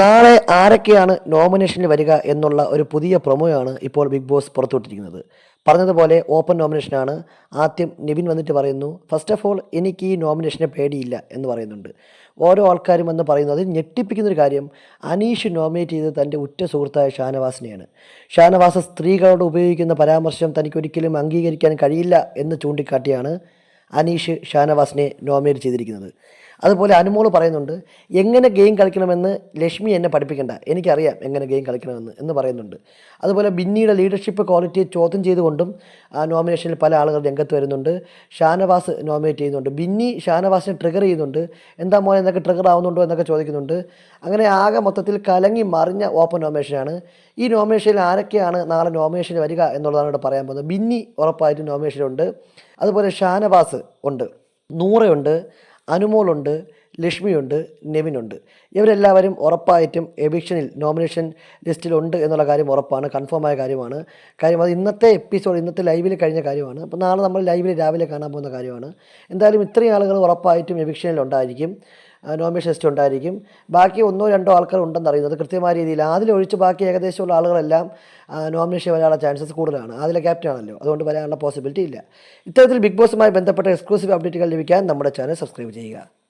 നാളെ ആരൊക്കെയാണ് നോമിനേഷനിൽ വരിക എന്നുള്ള ഒരു പുതിയ പ്രൊമോയാണ് ഇപ്പോൾ ബിഗ് ബോസ് പുറത്തുവിട്ടിരിക്കുന്നത്. പറഞ്ഞതുപോലെ ഓപ്പൺ നോമിനേഷനാണ്. ആദ്യം നിവിൻ വന്നിട്ട് പറയുന്നു ഫസ്റ്റ് ഓഫ് ഓൾ എനിക്ക് ഈ നോമിനേഷനെ പേടിയില്ല എന്ന് പറയുന്നുണ്ട്. ഓരോ ആൾക്കാരും എന്ന് പറയുന്നത് ഞെട്ടിപ്പിക്കുന്നൊരു കാര്യം അനീഷ് നോമിനേറ്റ് ചെയ്തത് തന്റെ ഉറ്റ സുഹൃത്തായ ഷാനവാസിനെയാണ്. ഷാനവാസ് സ്ത്രീകളോട് ഉപയോഗിക്കുന്ന പരാമർശം തനിക്ക് ഒരിക്കലും അംഗീകരിക്കാൻ കഴിയില്ല എന്ന് ചൂണ്ടിക്കാട്ടിയാണ് അനീഷ് ഷാനവാസിനെ നോമിനേറ്റ് ചെയ്തിരിക്കുന്നത്. അതുപോലെ അനുമോൾ പറയുന്നുണ്ട് എങ്ങനെ ഗെയിം കളിക്കണമെന്ന് ലക്ഷ്മി എന്നെ പഠിപ്പിക്കേണ്ട. എനിക്കറിയാം എങ്ങനെ ഗെയിം കളിക്കണമെന്ന് എന്ന് പറയുന്നുണ്ട്. അതുപോലെ ബിന്നിയുടെ ലീഡർഷിപ്പ് ക്വാളിറ്റിയെ ചോദ്യം ചെയ്തുകൊണ്ടും നോമിനേഷനിൽ പല ആളുകൾ രംഗത്ത് വരുന്നുണ്ട്. ഷാനവാസ് നോമിനേറ്റ് ചെയ്യുന്നുണ്ട്. ബിന്നി ഷാനവാസിനെ ട്രിഗർ ചെയ്യുന്നുണ്ട്. എന്താ മോനെ എന്നൊക്കെ ട്രിഗർ ആവുന്നുണ്ടോ? എന്നൊക്കെ ചോദിക്കുന്നുണ്ട്. അങ്ങനെ ആകെ മൊത്തത്തിൽ കലങ്ങി മറിഞ്ഞ ഓപ്പൺ നോമിനേഷനാണ് ഈ നോമിനേഷനിൽ ആരൊക്കെയാണ് നാളെ നോമിനേഷനിൽ വരിക എന്നുള്ളതാണ് ഇവിടെ പറയാൻ പോകുന്നത്. ബിന്നി ഉറപ്പായിട്ടും നോമിനേഷനുണ്ട് അതുപോലെ ഷാനവാസ് ഉണ്ട്. നൂറയുണ്ട്. അനുമോളുണ്ട് ലക്ഷ്മിയുണ്ട് നെവിനുണ്ട്. ഇവരെല്ലാവരും ഉറപ്പായിട്ടും എവിക്ഷനിൽ നോമിനേഷൻ ലിസ്റ്റിലുണ്ട് എന്നുള്ള കാര്യം ഉറപ്പാണ് കൺഫേമായ കാര്യമാണ്. കാര്യം അത് ഇന്നത്തെ എപ്പിസോഡ് ഇന്നത്തെ ലൈവിൽ കഴിഞ്ഞ കാര്യമാണ്. അപ്പോൾ നാളെ നമ്മൾ ലൈവിൽ രാവിലെ കാണാൻ പോകുന്ന കാര്യമാണ്. എന്തായാലും ഇത്രയും ആളുകൾ ഉറപ്പായിട്ടും എവിക്ഷനിൽ ഉണ്ടായിരിക്കും നോമിനേഷൻ ലിസ്റ്റ് ഉണ്ടായിരിക്കും. ബാക്കി ഒന്നോ രണ്ടോ ആൾക്കാർ ഉണ്ടെന്ന് അറിയുന്നത് കൃത്യമായ രീതിയിൽ അതിലൊഴിച്ച് ബാക്കി ഏകദേശമുള്ള ആളുകളെല്ലാം നോമിനേഷൻ വരാനുള്ള ചാൻസസ് കൂടുതലാണ്. അതിലെ ക്യാപ്റ്റൻ ആണല്ലോ. അതുകൊണ്ട് വരാനുള്ള പോസിബിലിറ്റി ഇല്ല. ഇത്തരത്തിൽ ബിഗ് ബോസുമായി ബന്ധപ്പെട്ട എക്സ്ക്ലൂസീവ് അപ്ഡേറ്റുകൾ ലഭിക്കാൻ നമ്മുടെ ചാനൽ സബ്സ്ക്രൈബ് ചെയ്യുക.